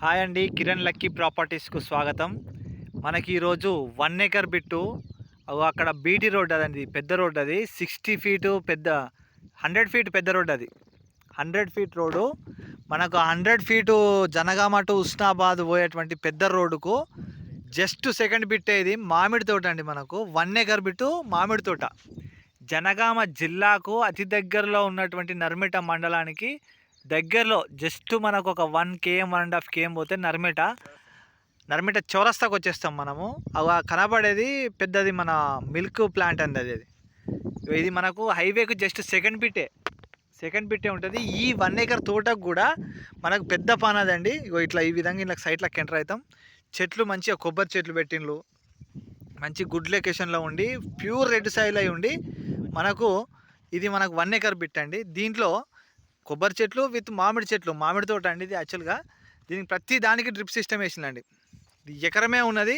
Hi అండి Kiran lucky ప్రాపర్టీస్కు స్వాగతం. మనకి ఈరోజు వన్ ఏకర్ బిట్టు అక్కడ బీటీ రోడ్ అదండి పెద్ద రోడ్ అది. సిక్స్టీ ఫీటు పెద్ద హండ్రెడ్ ఫీట్ పెద్ద రోడ్ అది. Hundred feet road. మనకు hundred feet Janagama to Husnabad పోయేటువంటి పెద్ద రోడ్డుకు జస్ట్ సెకండ్ బిట్ ఇది. మామిడి తోట అండి మనకు. వన్ ఏకర్ బిట్టు మామిడి తోట. జనగామ జిల్లాకు అతి దగ్గరలో ఉన్నటువంటి నర్మిట మండలానికి దగ్గరలో జస్ట్ మనకు ఒక one K M one and half K M పోతే నర్మిట. నర్మిట చౌరస్తాకు వచ్చేస్తాం మనము. అవి కనబడేది పెద్దది మన మిల్క్ ప్లాంట్ అండి అది. అది ఇది మనకు హైవేకు జస్ట్ సెకండ్ బిట్టే సెకండ్ బిట్టే ఉంటుంది. ఈ వన్ ఏకర్ తోటకు కూడా మనకు పెద్ద పానదండి ఇగో ఇట్లా ఈ విధంగా ఇలా సైట్లకు ఎంటర్ అవుతాం. చెట్లు మంచిగా కొబ్బరి చెట్లు పెట్టిండ్లు. మంచి గుడ్ లొకేషన్లో ఉండి ప్యూర్ రెడ్ సాయిల్ అయి ఉండి మనకు ఇది మనకు వన్ ఏకర్ బిట్ అండి. దీంట్లో కొబ్బరి చెట్లు విత్ మామిడి చెట్లు. మామిడి తోట అండి ఇది యాక్చువల్గా. దీనికి ప్రతి దానికి డ్రిప్ సిస్టమ్ వేసిందండి. ఇది ఎకరమే ఉన్నది.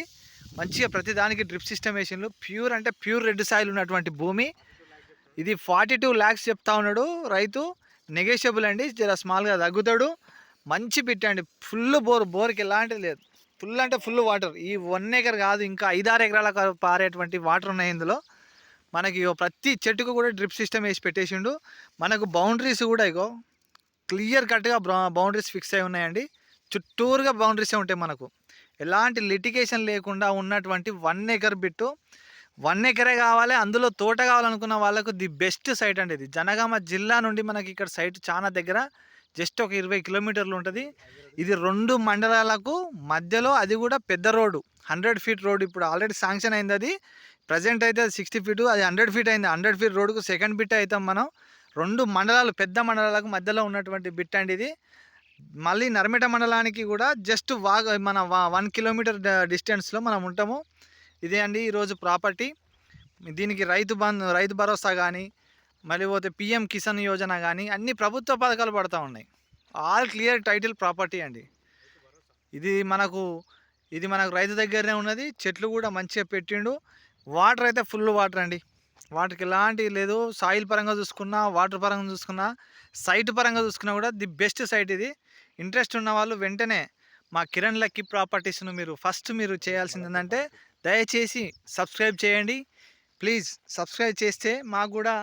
మంచిగా ప్రతి దానికి డ్రిప్ సిస్టమ్ వేసిండ్రు ప్యూర్ అంటే ప్యూర్ రెడ్ సాయిల్ ఉన్నటువంటి భూమి. ఇది ఫార్టీ టూ ల్యాక్స్ చెప్తా ఉన్నాడు రైతు. నెగోషియబుల్ అండి. జర స్మాల్గా తగ్గుతాడు. మంచి బిట్ అండి. ఫుల్ బోర్ బోర్కి ఎలాంటిది లేదు. ఫుల్ అంటే ఫుల్ వాటర్. ఈ వన్ ఏకర్ కాదు ఇంకా ఐదారు ఎకరాల పారేటువంటి వాటర్ ఉన్నాయి ఇందులో. మనకి ప్రతి చెట్టుకు కూడా డ్రిప్ సిస్టమ్ వేసి పెట్టేసిండు. మనకు బౌండరీస్ కూడా ఇగో క్లియర్ కట్గా బౌండరీస్ ఫిక్స్ అయి ఉన్నాయండి. చుట్టూరుగా బౌండరీసే ఉంటాయి మనకు. ఎలాంటి లిటిగేషన్ లేకుండా ఉన్నటువంటి వన్ ఎకర్ బిట్టు వన్ ఎకరే కావాలి అందులో తోట కావాలనుకున్న వాళ్ళకు ది బెస్ట్ సైట్ అండి ఇది. జనగామ జిల్లా నుండి మనకి ఇక్కడ సైట్ చాలా దగ్గర జస్ట్ ఒక ఇరవై కిలోమీటర్లు ఉంటుంది. ఇది రెండు మండలాలకు మధ్యలో అది కూడా పెద్ద రోడ్డు. హండ్రెడ్ ఫీట్ రోడ్ ఇప్పుడు ఆల్రెడీ శాంక్షన్ అయింది అది. ప్రజెంట్ అయితే అది సిక్స్టీ ఫీటు అది హండ్రెడ్ ఫీట్ అయింది. హండ్రెడ్ ఫీట్ రోడ్కు సెకండ్ బిట్ అవుతాం మనం. రెండు మండలాలు పెద్ద మండలాలకు మధ్యలో ఉన్నటువంటి బిట్ అండి ఇది. మళ్ళీ నర్మిట మండలానికి కూడా జస్ట్ వాగ మన వన్ కిలోమీటర్ డిస్టెన్స్లో మనం ఉంటాము. ఇదే అండి ఈరోజు ప్రాపర్టీ. దీనికి రైతు బంధు రైతు భరోసా కానీ మళ్ళీ పోతే పిఎం కిసాన్ యోజన కానీ అన్ని ప్రభుత్వ పథకాలు పడుతూ ఉన్నాయి. ఆల్ క్లియర్ టైటిల్ ప్రాపర్టీ అండి. ఇది మనకు ఇది మనకు రైతు దగ్గరనే ఉన్నది. చెట్లు కూడా మంచిగా పెట్టిండు. వాటర్ అయితే ఫుల్ వాటర్ అండి. వాటికి ఎలాంటివి లేదు సాయిల్ పరంగా చూసుకున్నా వాటర్ పరంగా చూసుకున్నా సైట్ పరంగా చూసుకున్నా కూడా ది బెస్ట్ సైట్ ఇది. ఇంట్రెస్ట్ ఉన్న వాళ్ళు వెంటనే మా కిరణ్ లక్కీ ప్రాపర్టీస్ను మీరు ఫస్ట్ మీరు చేయాల్సింది ఏంటంటే దయచేసి సబ్స్క్రైబ్ చేయండి. ప్లీజ్ సబ్స్క్రైబ్ చేస్తే మాకు కూడా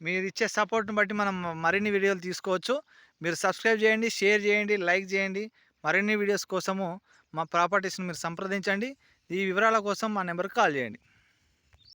మీరు ఇచ్చే సపోర్ట్ని బట్టి మనం మరిన్ని వీడియోలు తీసుకోవచ్చు. మీరు సబ్స్క్రైబ్ చేయండి షేర్ చేయండి లైక్ చేయండి. మరిన్ని వీడియోస్ కోసము మా ప్రాపర్టీస్ని మీరు సంప్రదించండి. ఈ వివరాల కోసం మా నెంబర్కి కాల్ చేయండి.